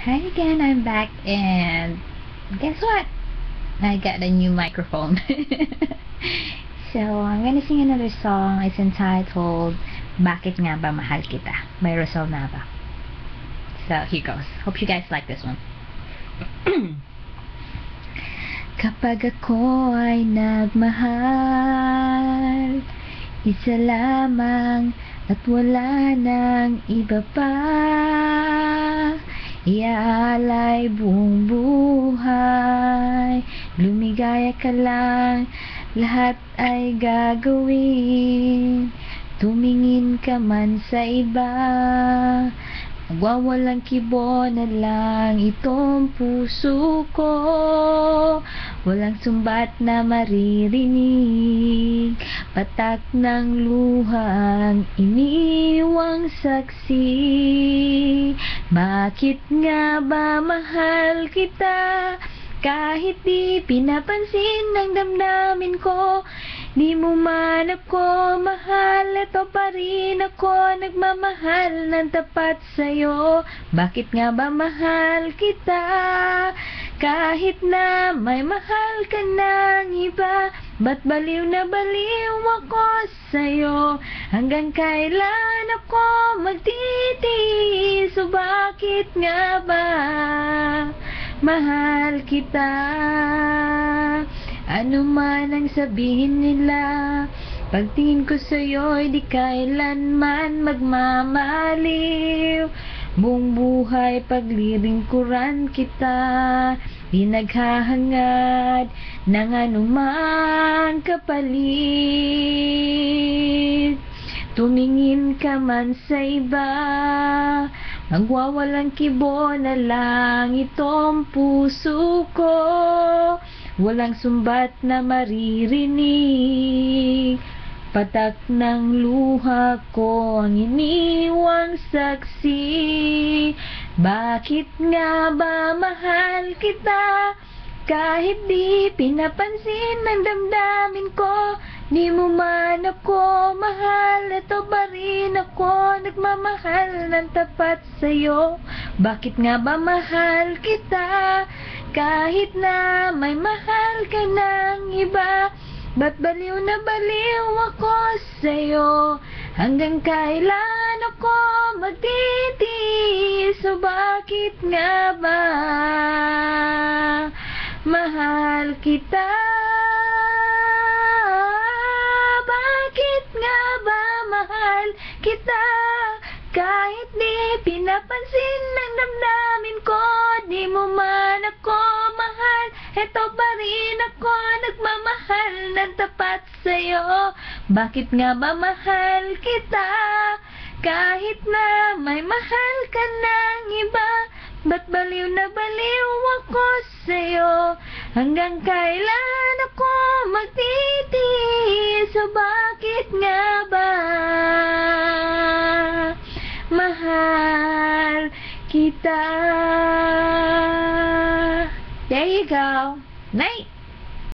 Hi again, I'm back and guess what? I got a new microphone. so, I'm gonna sing another song. It's entitled Bakit Nga Ba Mahal Kita by Rosal Nava. So, here goes. Hope you guys like this one. Kapag ako ay nagmahal Isa lamang at wala nang iba pa Iaalay buong buhay. Lumigaya ka lang. Lahat ay gagawin. Tumingin ka man sa iba. Nagwawalang kibo na lang itong puso ko Walang sumbat na maririnig Patak ng luhang iniwang saksi Bakit nga ba mahal kita? Kahit di pinapansin ng damdamin ko Di mo man ako mahal, ito pa rin ako nagmamahal ng tapat sa'yo. Bakit nga ba mahal kita? Kahit na may mahal ka ng iba, ba't baliw na baliw ako sa'yo? Hanggang kailan ako magtitiis, so bakit nga ba mahal kita? Ano man ang sabihin nila Pagtingin ko sa'yo'y di kailanman magmamaliw Buong buhay paglilingkuran kita. Di naghahangad ng anumang kapalit. Tumingin ka man sa iba. Magwawalang kibo na lang itong puso ko. Walang sumbat na maririnig Patak ng luha ko ang iniwang saksi Bakit nga ba mahal kita? Kahit di pinapansin ng damdamin ko Di mo man ako mahal Ito pa rin ako Nagmamahal ng tapat sa'yo Bakit nga ba mahal kita? Kahit na may mahal ka iba Ba't baliw na baliw ako sa'yo? Hanggang kailan ako magtitiis? So bakit nga ba? Mahal kita. Bakit nga ba mahal kita? Kahit di pinapansin ng Eto pa rin ako nagmamahal ng tapat sa'yo? Bakit nga ba mahal kita? Kahit na may mahal ka ng iba Ba't baliw na baliw ako sa'yo? Hanggang kailan ako magtitiis? So bakit nga ba? Mahal kita There you go. Night.